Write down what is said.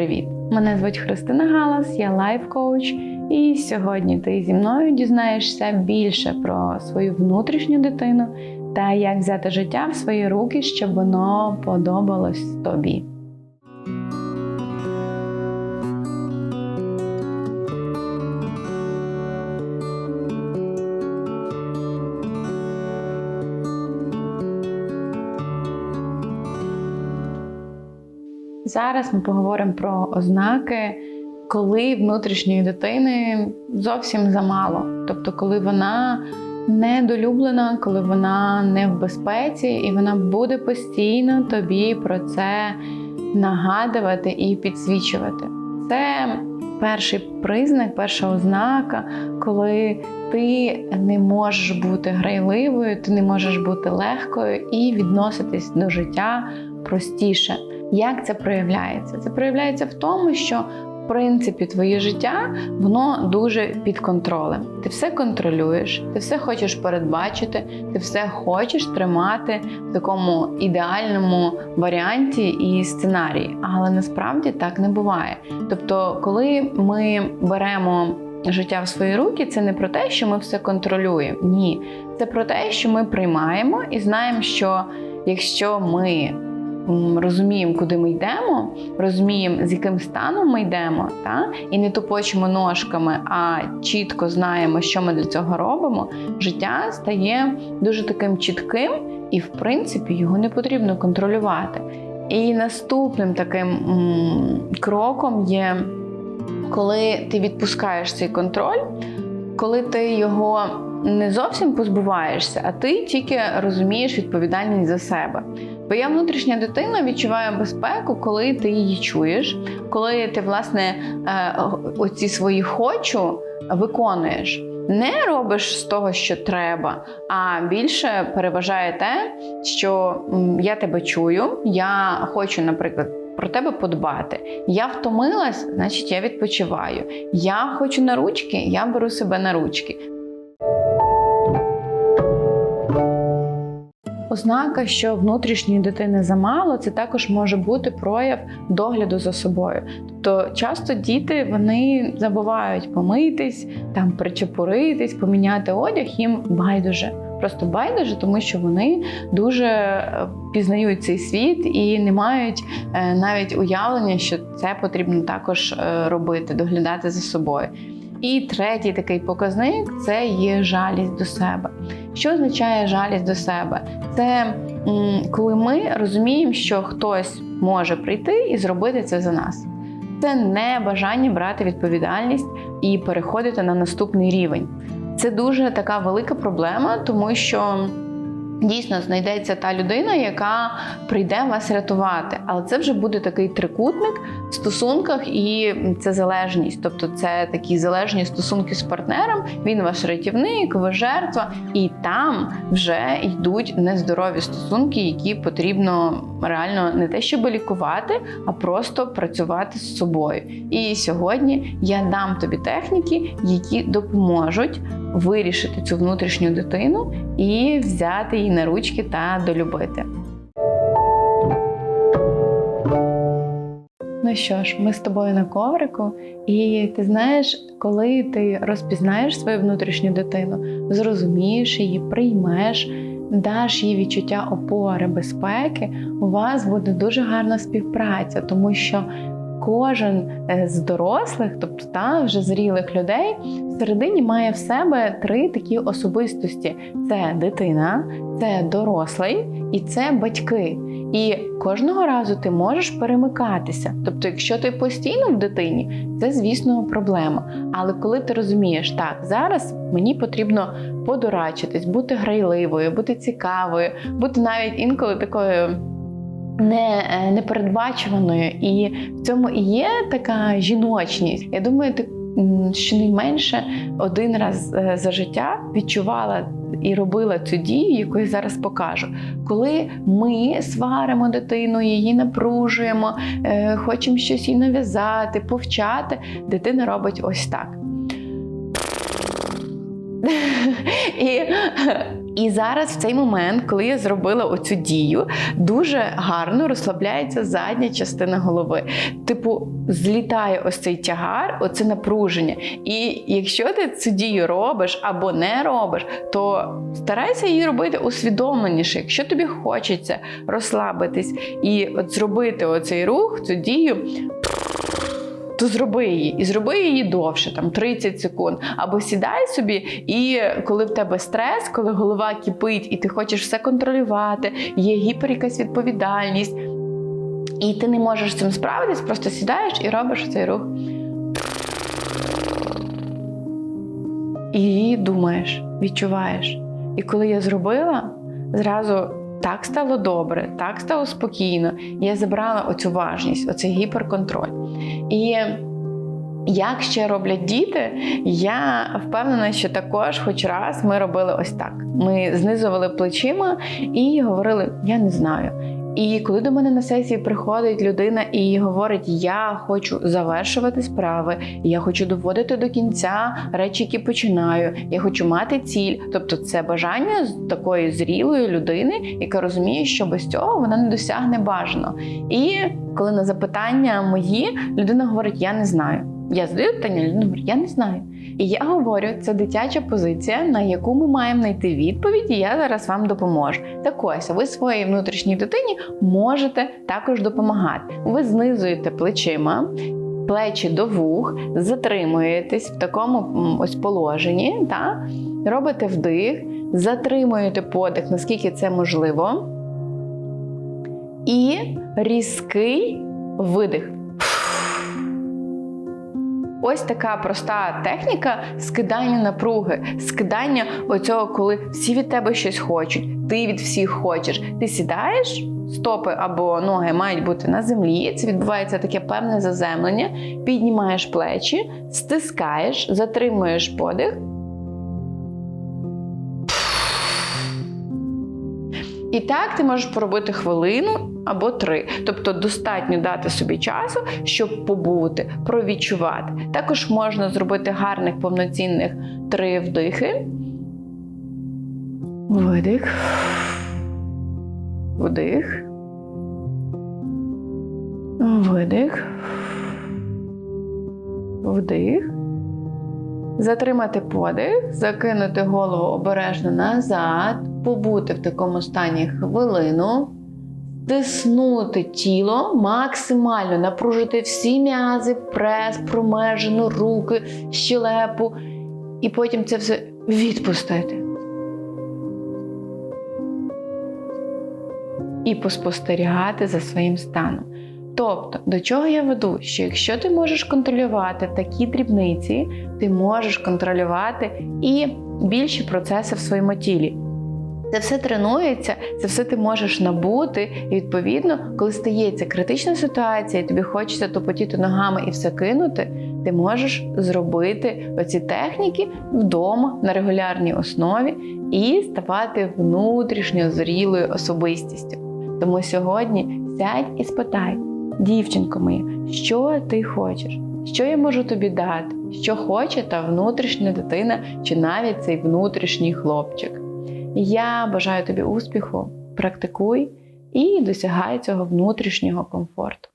привіт! Мене звуть Христина Галас, я лайф-коуч, і сьогодні ти зі мною дізнаєшся більше про свою внутрішню дитину та як взяти життя в свої руки, щоб воно подобалось тобі. Зараз ми поговоримо про ознаки, коли внутрішньої дитини зовсім замало. Тобто, коли вона недолюблена, коли вона не в безпеці, і вона буде постійно тобі про це нагадувати і підсвічувати. Це перший признак, перша ознака, коли ти не можеш бути грайливою, ти не можеш бути легкою і відноситись до життя простіше. Як це проявляється? Це проявляється в тому, що в принципі твоє життя воно дуже під контролем. Ти все контролюєш, ти все хочеш передбачити, ти все хочеш тримати в такому ідеальному варіанті і сценарії. Але насправді так не буває. Тобто, коли ми беремо життя в свої руки, це не про те, що ми все контролюємо. Ні, це про те, що ми приймаємо і знаємо, що якщо ми розуміємо, куди ми йдемо, розуміємо, з яким станом ми йдемо, та? і не тупочимо ножками, а чітко знаємо, що ми для цього робимо, життя стає дуже таким чітким, і, в принципі, його не потрібно контролювати. І наступним таким м, кроком є, коли ти відпускаєш цей контроль, коли ти його не зовсім позбуваєшся, а ти тільки розумієш відповідальність за себе. Твоя внутрішня дитина відчуває безпеку, коли ти її чуєш, коли ти, власне, е, оці свої хочу виконуєш. Не робиш з того, що треба, а більше переважає те, що я тебе чую, я хочу, наприклад, про тебе подбати. Я втомилась, значить я відпочиваю. Я хочу на ручки, я беру себе на ручки. Ознака, що внутрішньої дитини замало, це також може бути прояв догляду за собою. Тобто часто діти вони забувають помитись, там причепуритись, поміняти одяг, їм байдуже. Просто байдуже, тому що вони дуже е, пізнають цей світ і не мають е, навіть уявлення, що це потрібно також е, робити, доглядати за собою. І третій такий показник це є жалість до себе. Що означає жалість до себе? Це коли ми розуміємо, що хтось може прийти і зробити це за нас. Це не бажання брати відповідальність і переходити на наступний рівень. Це дуже така велика проблема, тому що дійсно знайдеться та людина, яка прийде вас рятувати. Але це вже буде такий трикутник в стосунках, і це залежність. Тобто, це такі залежні стосунки з партнером. Він ваш рятівник, ви жертва, і там вже йдуть нездорові стосунки, які потрібно реально не те, щоб лікувати, а просто працювати з собою. І сьогодні я дам тобі техніки, які допоможуть вирішити цю внутрішню дитину і взяти її на ручки та долюбити. Ну що ж, ми з тобою на коврику, і ти знаєш, коли ти розпізнаєш свою внутрішню дитину, зрозумієш її, приймеш, даш їй відчуття опори, безпеки, у вас буде дуже гарна співпраця, тому що кожен е, з дорослих, тобто та вже зрілих людей, всередині має в себе три такі особистості: це дитина, це дорослий і це батьки. І кожного разу ти можеш перемикатися. Тобто, якщо ти постійно в дитині, це, звісно, проблема. Але коли ти розумієш, так, зараз мені потрібно подорачитись, бути грайливою, бути цікавою, бути навіть інколи такою не, е, непередбачуваною. І в цьому і є така жіночність. Я думаю, ти щонайменше один раз е, за життя відчувала і робила цю дію, яку я зараз покажу. Коли ми сваримо дитину, її напружуємо, е, хочемо щось їй нав'язати, повчати, дитина робить ось так. І І зараз в цей момент, коли я зробила оцю дію, дуже гарно розслабляється задня частина голови. Типу, злітає ось цей тягар, оце напруження. І якщо ти цю дію робиш або не робиш, то старайся її робити усвідомленіше. Якщо тобі хочеться розслабитись і от зробити оцей рух, цю дію. То зроби її і зроби її довше, там 30 секунд. Або сідай собі, і коли в тебе стрес, коли голова кипить, і ти хочеш все контролювати, є гіпер якась відповідальність, і ти не можеш з цим справитись, просто сідаєш і робиш цей рух. І думаєш, відчуваєш. І коли я зробила, зразу так стало добре, так стало спокійно. Я забрала оцю важність, оцей гіперконтроль. І як ще роблять діти, я впевнена, що також, хоч раз, ми робили ось так: ми знизували плечима і говорили: Я не знаю. І коли до мене на сесії приходить людина і говорить: Я хочу завершувати справи, я хочу доводити до кінця речі, які починаю, я хочу мати ціль. Тобто, це бажання такої зрілої людини, яка розуміє, що без цього вона не досягне бажано. І коли на запитання мої людина говорить: Я не знаю. Я задаю питання, людина я не знаю. І я говорю, це дитяча позиція, на яку ми маємо знайти відповідь, і я зараз вам допоможу. Так ось, ви своїй внутрішній дитині можете також допомагати. Ви знизуєте плечима, плечі до вух, затримуєтесь в такому ось положенні, та? робите вдих, затримуєте подих, наскільки це можливо. І різкий видих. Ось така проста техніка скидання напруги, скидання оцього, коли всі від тебе щось хочуть, ти від всіх хочеш. Ти сідаєш, стопи або ноги мають бути на землі. Це відбувається таке певне заземлення. Піднімаєш плечі, стискаєш, затримуєш подих. І так ти можеш поробити хвилину або три. Тобто достатньо дати собі часу, щоб побути, провідчувати. Також можна зробити гарних повноцінних три вдихи. Видих. Вдих. Видих. Вдих. Затримати подих, закинути голову обережно назад, побути в такому стані хвилину, стиснути тіло, максимально напружити всі м'язи, прес, промежину, руки, щелепу, і потім це все відпустити. І поспостерігати за своїм станом. Тобто, до чого я веду? Що якщо ти можеш контролювати такі дрібниці, ти можеш контролювати і більші процеси в своєму тілі. Це все тренується, це все ти можеш набути, і відповідно, коли стається критична ситуація, і тобі хочеться топотіти ногами і все кинути, ти можеш зробити оці техніки вдома на регулярній основі і ставати внутрішньо зрілою особистістю. Тому сьогодні сядь і спитай, дівчинко моя, що ти хочеш? Що я можу тобі дати? Що хоче та внутрішня дитина, чи навіть цей внутрішній хлопчик? Я бажаю тобі успіху, практикуй і досягай цього внутрішнього комфорту.